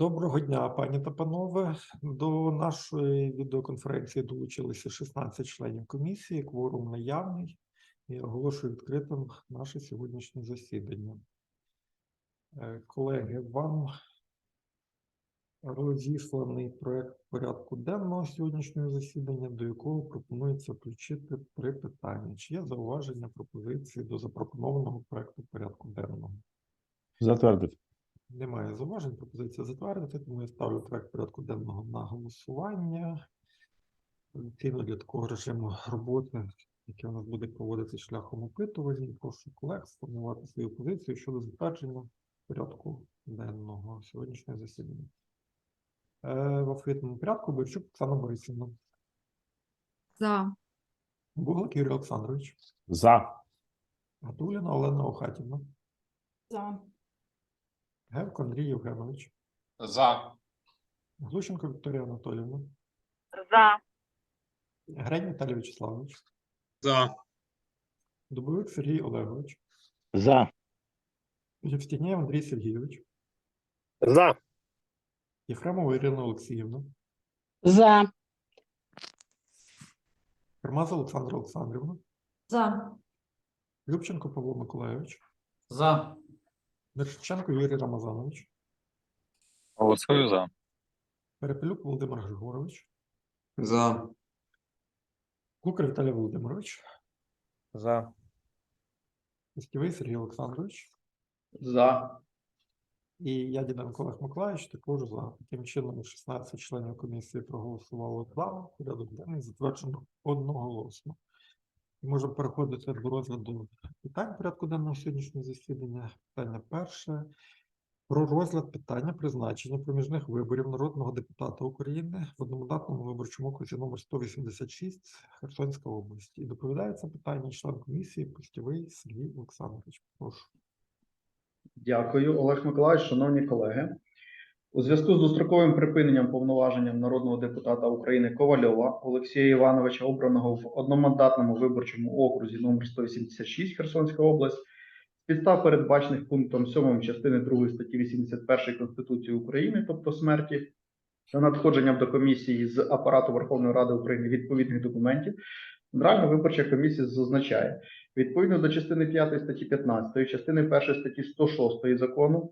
Доброго дня, пані та панове. До нашої відеоконференції долучилися 16 членів комісії, кворум наявний і оголошую відкритим наше сьогоднішнє засідання. Е, Колеги, вам розісланий проект порядку денного сьогоднішнього засідання, до якого пропонується включити три питання. Чи є зауваження пропозиції до запропонованого проекту порядку денного? Затвердити. Немає зауважень, пропозиція затвердити, тому я ставлю проект порядку денного на голосування. Традиційно для такого режиму роботи, який у нас буде проводитися шляхом опитування, прошу колег сформувати свою позицію щодо затвердження порядку денного сьогоднішнього засідання. Е, В алфавітному порядку Бойчук Оксана Борисівна, За. Буглак Юрій Олександрович, За. Гатуліна Олена Охатівна, За. Гевко Андрій Євгенович, За. Глущенко Вікторія Анатоліївна, За. Грень Віталій Вячеславович, За. Дубовик Сергій Олегович, За. Євстігнєв Андрій Сергійович, За. Єфремова Ірина Олексіївна, За. Кармаза Олександра Олександрівна, За. Любченко Павло Миколайович, За. Мершиченко Юрій Рамазанович, Голосую за. Перепелюк Володимир Григорович, За. Кукар Віталій Володимирович, За. Костєвий Сергій Олександрович За. і я, Діденко Олег Миколаївич, також за. Таким чином 16 членів комісії проголосувало за. Порядок денний затверджено одноголосно. Можемо переходити до розгляду питань порядку денного сьогоднішнього засідання. Питання перше. Про розгляд питання призначення проміжних виборів народного депутата України в одномандатному виборчому окрузі номер 186 Херсонська область. І доповідає це питання член комісії Пустєвий Сергій Олександрович. Прошу. Дякую, Олег Миколаївич, шановні колеги. У зв'язку з достроковим припиненням повноваженням народного депутата України Ковальова Олексія Івановича, обраного в одномандатному виборчому окрузі номер 186 Херсонська область, підстав передбачених пунктом 7 частини 2 статті 81 Конституції України, тобто смерті, та надходженням до комісії з апарату Верховної Ради України відповідних документів, Центральна виборча комісія зазначає, Відповідно до частини 5 статті 15, частини 1 статті 106 закону,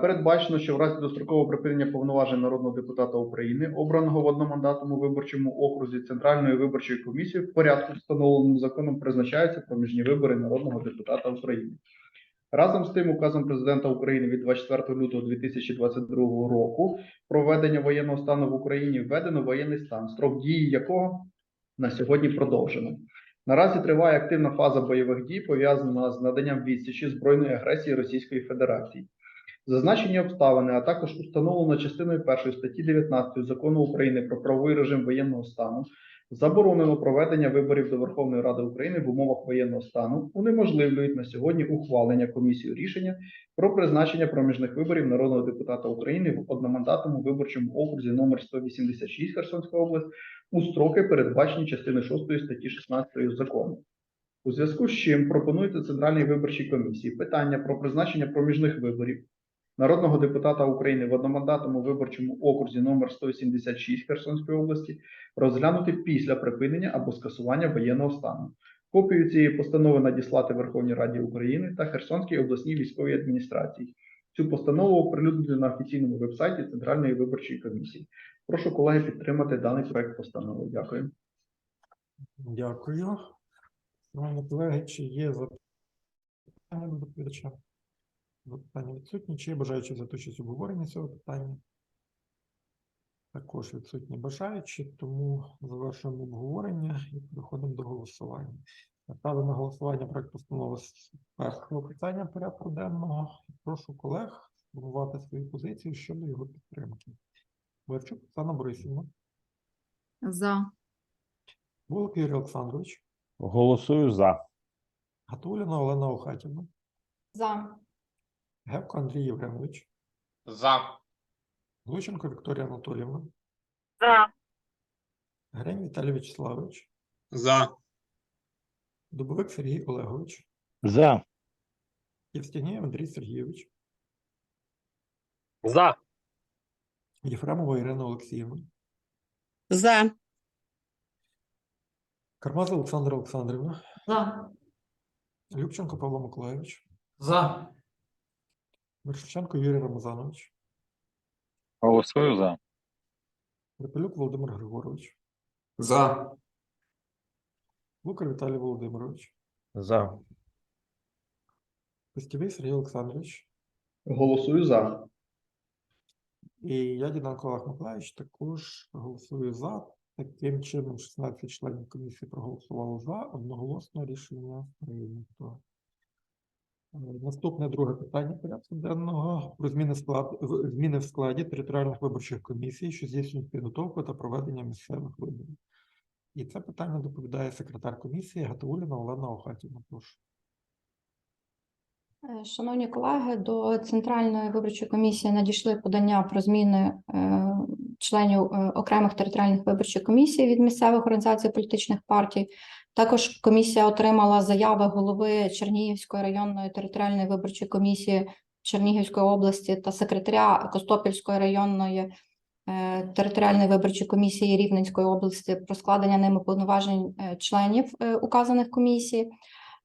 передбачено, що в разі дострокового припинення повноважень народного депутата України, обраного в одномандатному виборчому окрузі Центральною виборчою комісією, в порядку, встановленому законом, призначаються проміжні вибори народного депутата України. Разом з тим, указом президента України від 24 лютого 2022 року про введення воєнного стану в Україні введено воєнний стан, строк дії якого на сьогодні продовжено. Наразі триває активна фаза бойових дій, пов'язана з наданням відсічі збройної агресії Російської Федерації. Зазначені обставини, а також установлено частиною 1 статті 19 закону України про правовий режим воєнного стану, заборонено проведення виборів до Верховної Ради України в умовах воєнного стану, унеможливлюють на сьогодні ухвалення комісією рішення про призначення проміжних виборів народного депутата України в одномандатному виборчому окрузі номер 186 Херсонська область у строки, передбачені частиною 6 статті 16 закону. У зв'язку з чим пропонується Центральній виборчій комісії питання про призначення проміжних виборів народного депутата України в одномандатному виборчому окрузі номер 176 Херсонської області розглянути після припинення або скасування воєнного стану. Копію цієї постанови надіслати Верховній Раді України та Херсонській обласній військовій адміністрації. Цю постанову оприлюднити на офіційному вебсайті Центральної виборчої комісії. Прошу колеги підтримати даний проект постанови. Дякую. Дякую. Шановні колеги, чи є запитання до доповідача? Запитання відсутні. Чи є бажаючі взяти участь в обговоренні цього питання? Також відсутні бажаючі, тому завершуємо обговорення і переходимо до голосування. Ставлю на голосування проект постанови з першого питання порядку денного. Прошу колег сформувати свою позицію щодо його підтримки. Верчук Оксана Борисівна, За. Волок Юрій Олександрович, Голосую за. Гатуліна Олена Охатівна, За. Гевко Андрій Євгенович, За. Глущенко Вікторія Анатоліївна, За. Грень Віталій Вячеславович, За. Дубовик Сергій Олегович, За. Євстігнєв Андрій Сергійович, За. Єфремова Ірина Олексіївна, За. Кармаза Олександра Олександрівна, За. Любченко Павло Миколайович, За. Вершиченко Юрій Рамазанович, Голосую за. Репелюк Володимир Григорович, За. Лукар Віталій Володимирович, За. Костєвий Сергій Олександрович Голосую за. і я, Діденко Олег Миколаївич, також голосую за. Таким чином, 16 членів комісії проголосувало за, одноголосно рішення прийнято. Е, Наступне друге питання порядку денного про зміни склад зміни в складі територіальних виборчих комісій, що здійснюють підготовку та проведення місцевих виборів. І це питання доповідає секретар комісії Гатауліна Олена Охатівна. Прошу. Е, Шановні колеги, до Центральної виборчої комісії надійшли подання про зміни е, членів е, окремих територіальних виборчих комісій від місцевих організацій політичних партій. Також комісія отримала заяви голови Чернігівської районної територіальної виборчої комісії Чернігівської області та секретаря Костопільської районної територіальної виборчої комісії Рівненської області про складення ними повноважень членів указаних комісій.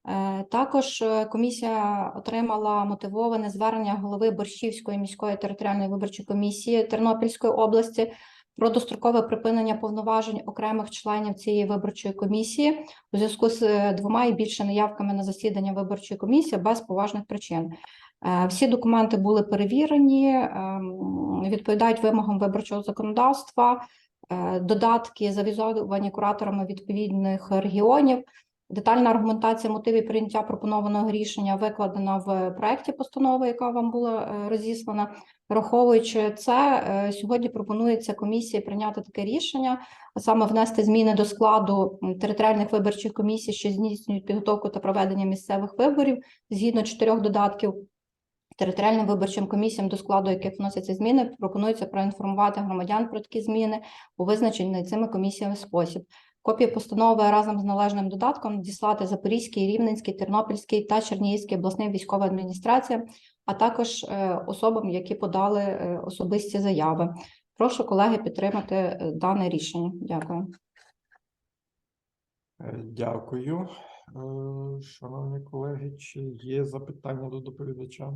Е, Також е, комісія отримала мотивоване звернення голови Борщівської міської територіальної виборчої комісії Тернопільської області про дострокове припинення повноважень окремих членів цієї виборчої комісії у зв'язку з е, двома і більше неявками на засідання виборчої комісії без поважних причин. Всі документи були перевірені, ем, відповідають вимогам виборчого законодавства, додатки завізовані кураторами відповідних регіонів. Детальна аргументація мотивів прийняття пропонованого рішення викладена в проекті постанови, яка вам була е, розіслана. Враховуючи це, е, сьогодні пропонується комісії прийняти таке рішення, а саме внести зміни до складу територіальних виборчих комісій, що здійснюють підготовку та проведення місцевих виборів згідно чотирьох додатків. Територіальним виборчим комісіям, до складу яких вносяться зміни, пропонується проінформувати громадян про такі зміни у визначений цими комісіями спосіб. Копії постанови разом з належним додатком надіслати Запорізький, Рівненський, Тернопільський та Чернігівський обласним військовим адміністраціям, а також е, особам, які подали е, особисті заяви. Прошу колеги підтримати е, дане рішення. Дякую. Дякую. Шановні колеги, чи є запитання до доповідача?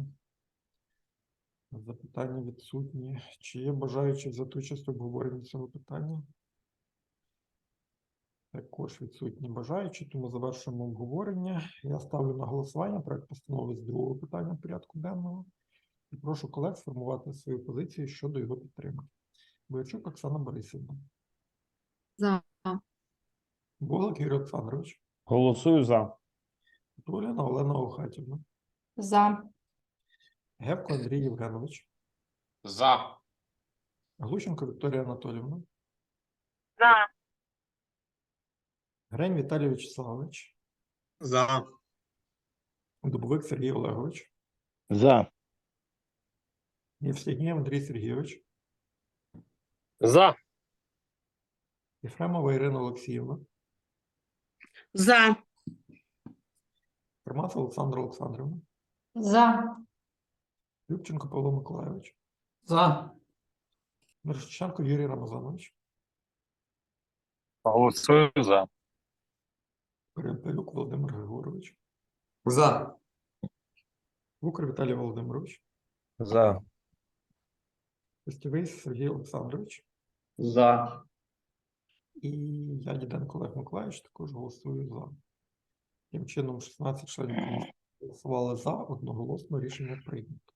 Запитання відсутні. Чи є бажаючі взяти участь в обговоренні цього питання? Також відсутні бажаючі, тому завершуємо обговорення. Я ставлю на голосування проект постанови з другого питання порядку денного. І прошу колег сформувати свою позицію щодо його підтримки. Бойчук Оксана Борисівна, За. Болик Юрій Олександрович, Голосую за. Туліна Олена Охатівна, За. Гевко Андрій Євгенович, За. Глущенко Вікторія Анатолівна, За. Грень Віталій Вячеславович, За. Дубовик Сергій Олегович, За. Євстігнєв Андрій Сергійович, За. Єфремова Ірина Олексіївна, За. Кармаса Олександра Олександрівна, За. Любченко Павло Миколайович, За. Мирошниченко Юрій Рамазанович, Голосую за. Перепелюк Володимир Григорович, За. Вукр Віталій Володимирович, За. Костєвий Сергій Олександрович За. і я, Діденко Олег Миколаївич, також голосую за. Таким чином, 16 членів голосували за, одноголосно рішення прийнято.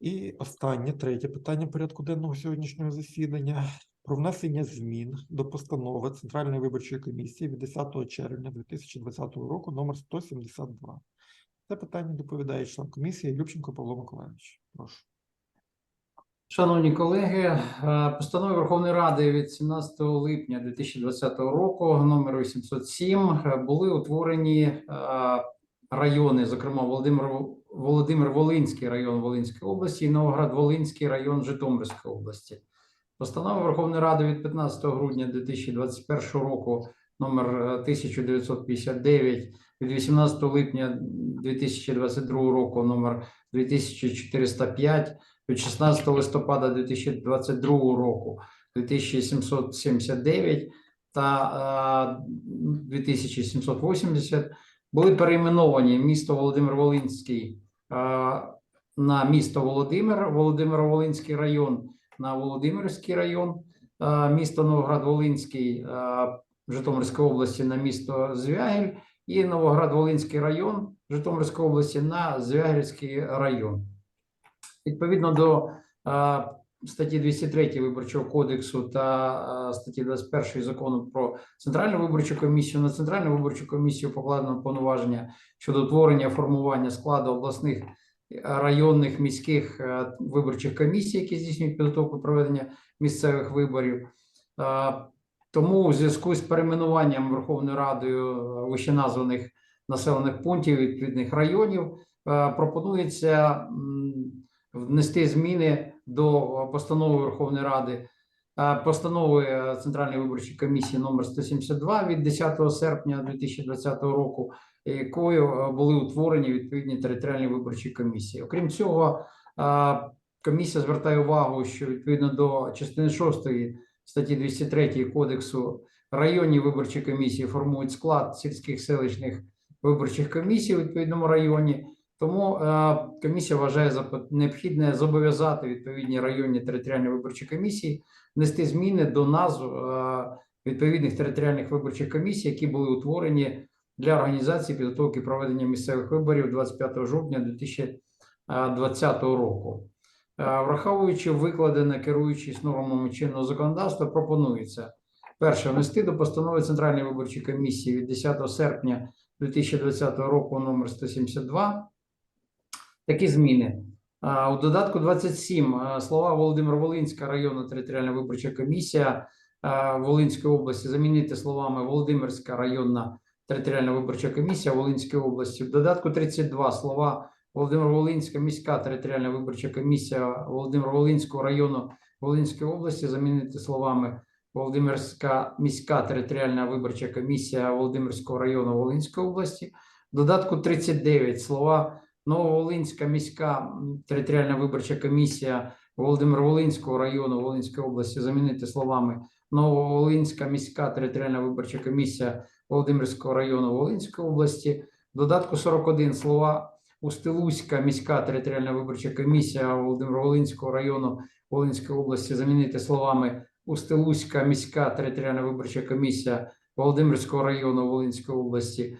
І останнє, третє питання порядку денного сьогоднішнього засідання про внесення змін до постанови Центральної виборчої комісії від 10 червня 2020 року номер 172. Це питання доповідає член комісії Любченко Павло Миколаївич. Прошу. Шановні колеги, е, постановою Верховної Ради від 17 липня 2020 року номер 807 е, були утворені е, райони, зокрема Володимир Володимир Волинський район Волинської області і Новоград-Волинський район Житомирської області. Постанова Верховної Ради від 15 грудня 2021 року номер е, 1959 від 18 липня 2022 року номер 2405, від 16 листопада 2022 року 2779 та е, 2780 були перейменовані місто Володимир Волинський е, на місто Володимир, Володимир-Волинський район на Володимирський район, е, місто Новоград-Волинський е, Житомирської області на місто Звягель і Новоград-Волинський район Житомирської області на Звягельський район. Відповідно до е, статті 203 Виборчого кодексу та статті 21 закону про Центральну виборчу комісію на Центральну виборчу комісію покладено повноваження щодо утворення формування складу обласних районних міських е, виборчих комісій, які здійснюють підготовку проведення місцевих виборів. Е, Тому у зв'язку з перейменуванням Верховною Радою е, вищеназваних населених пунктів відповідних районів пропонується внести зміни до постанови Верховної Ради, постанови е, Центральної виборчої комісії номер 172 від 10 серпня 2020 року, якою е, були утворені відповідні територіальні виборчі комісії. Окрім цього, е, комісія звертає увагу, що відповідно до частини 6 статті 203 кодексу районні виборчі комісії формують склад сільських селищних виборчих комісій у відповідному районі. Тому е, комісія вважає за необхідне зобов'язати відповідні районні територіальні виборчі комісії внести зміни до назв е, відповідних територіальних виборчих комісій, які були утворені для організації підготовки проведення місцевих виборів 25 жовтня 2020 року. Е, Враховуючи викладене керуючись нормами чинного законодавства, пропонується перше внести до постанови Центральної виборчої комісії від 10 серпня 2020 року номер 172 такі зміни. У додатку 27 а, слова Володимир Волинська районна територіальна виборча комісія Волинської області замінити словами Володимирська районна територіальна виборча комісія Волинської області. В додатку 32 слова Володимир Волинська міська територіальна виборча комісія Володимир Волинського району Волинської області замінити словами Володимирська міська територіальна виборча комісія Володимирського району Волинської області. В додатку 39 слова Нововолинська міська територіальна виборча комісія Володимир-Волинського району Волинської області замінити словами Нововолинська міська територіальна виборча комісія Володимирського району Волинської області. В додатку 41 слова Устилуська міська територіальна виборча комісія Володимир-Волинського району Волинської області замінити словами Устилуська міська територіальна виборча комісія Володимирського району Волинської області.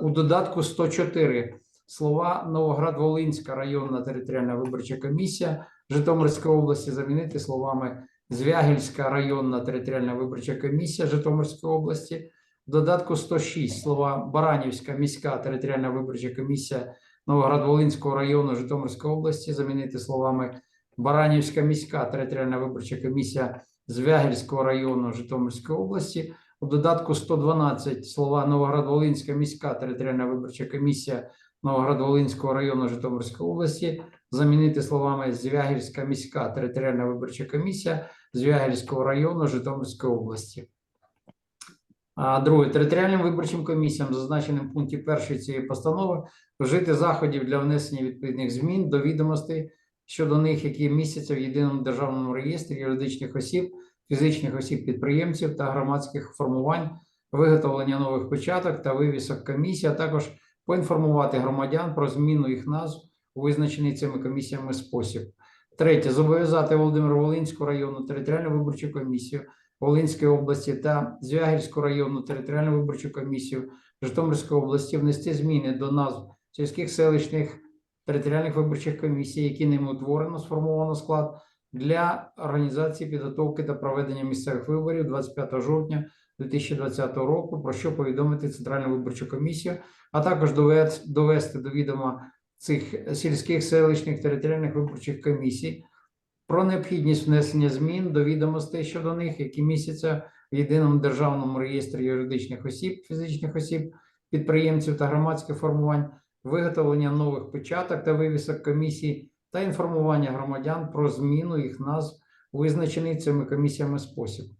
У додатку 104 слова Новоград-Волинська районна територіальна виборча комісія Житомирської області замінити словами Звягільська районна територіальна виборча комісія Житомирської області. В додатку 106 слова Баранівська міська територіальна виборча комісія Новоград-Волинського району Житомирської області замінити словами Баранівська міська територіальна виборча комісія Звягільського району Житомирської області. У додатку 112 слова Новоград-Волинська міська територіальна виборча комісія Новоград-Волинського району Житомирської області замінити словами Звягільська міська територіальна виборча комісія Звягільського району Житомирської області. А друге, територіальним виборчим комісіям, зазначеним в пункті першої цієї постанови, вжити заходів для внесення відповідних змін до відомостей щодо них, які містяться в єдиному державному реєстрі юридичних осіб, фізичних осіб підприємців та громадських формувань, виготовлення нових печаток та вивісок комісії, а також поінформувати громадян про зміну їх назв у визначений цими комісіями спосіб. Третє, зобов'язати Володимир Волинську районну територіальну виборчу комісію Волинської області та Звягільську районну територіальну виборчу комісію Житомирської області внести зміни до назв сільських селищних територіальних виборчих комісій, які ними утворено, сформовано склад для організації підготовки та проведення місцевих виборів 25 жовтня 2020 року, про що повідомити Центральну виборчу комісію, а також довести до відома цих сільських селищних територіальних виборчих комісій про необхідність внесення змін до відомостей щодо них, які містяться в єдиному державному реєстрі юридичних осіб, фізичних осіб, підприємців та громадських формувань, виготовлення нових печаток та вивісок комісій та інформування громадян про зміну їх назв визначений цими комісіями спосіб.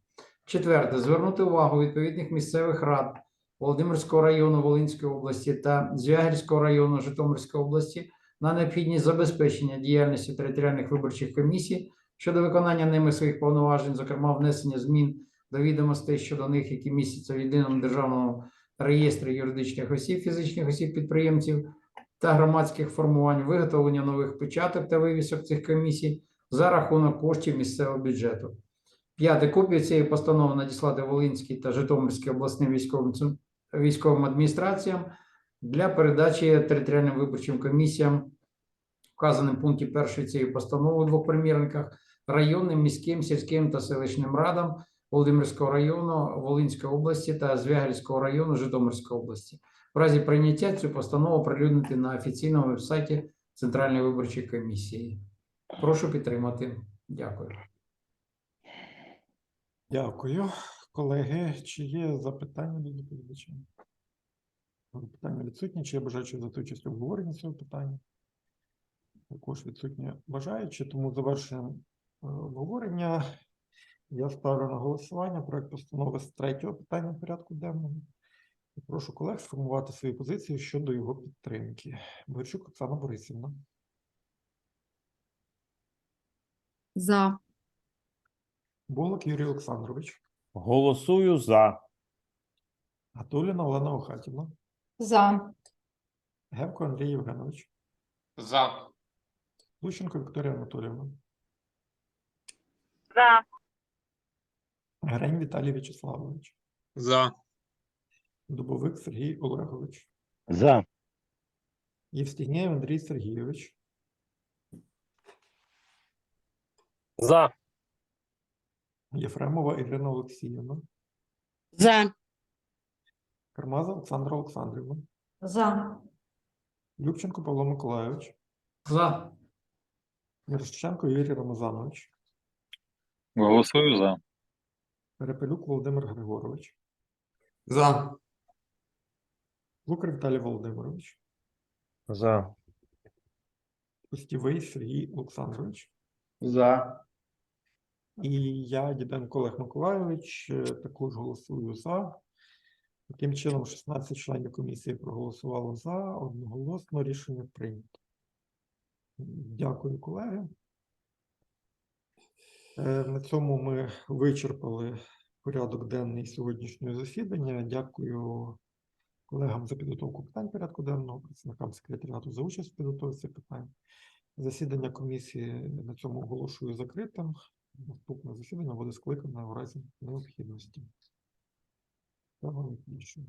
Четверте, звернути увагу відповідних місцевих рад Володимирського району Волинської області та Звягельського району Житомирської області на необхідність забезпечення діяльності територіальних виборчих комісій щодо виконання ними своїх повноважень, зокрема внесення змін до відомостей щодо них, які містяться в єдиному державному реєстрі юридичних осіб, фізичних осіб підприємців та громадських формувань, виготовлення нових печаток та вивісок цих комісій за рахунок коштів місцевого бюджету. П'яте копію цієї постанови надіслати Волинській та Житомирській обласним військовим військовим адміністраціям для передачі територіальним виборчим комісіям, вказаним в пункті першої цієї постанови у двох примірниках, районним, міським, сільським та селищним радам Володимирського району Волинської області та Звягельського району Житомирської області. В разі прийняття цю постанову оприлюднити на офіційному вебсайті Центральної виборчої комісії. Прошу підтримати. Дякую. Дякую. Колеги, чи є запитання до доповідача? Питання відсутні, чи є бажаючі взяти участь у обговоренні цього питання? Також відсутні бажаючі, тому завершуємо е, обговорення. Я ставлю на голосування проект постанови з третього питання порядку денного. І Прошу колег сформувати свої позиції щодо його підтримки. Борчук Оксана Борисівна. За. Болок Юрій Олександрович. Голосую за. Гатуліна Олена Охатівна. За. Гевко Андрій Євгенович. За. Лущенко Вікторія Анатоліївна. За. Грень Віталій Вячеславович. За. Дубовик Сергій Олегович. За. Євстігнєєв Андрій Сергійович. За. Єфремова Ірина Олексіївна. За. Кармаза Олександра Олександрівна. За. Любченко Павло Миколайович. За. Мірошченко Юрій Рамазанович. Голосую за. Перепелюк Володимир Григорович. За. Лукар Віталій Володимирович. За. Пустівий Сергій Олександрович. За. І я, Діденко Олег Миколайович, е, також голосую за. Таким чином, 16 членів комісії проголосувало за. Одноголосно рішення прийнято. Дякую, колеги. Е, На цьому ми вичерпали порядок денний сьогоднішнього засідання. Дякую колегам за підготовку питань порядку денного, працівникам секретаріату за участь в підготовці питань. Засідання комісії на цьому оголошую закритим. Наступне засідання буде скликане в разі необхідності. Та більше.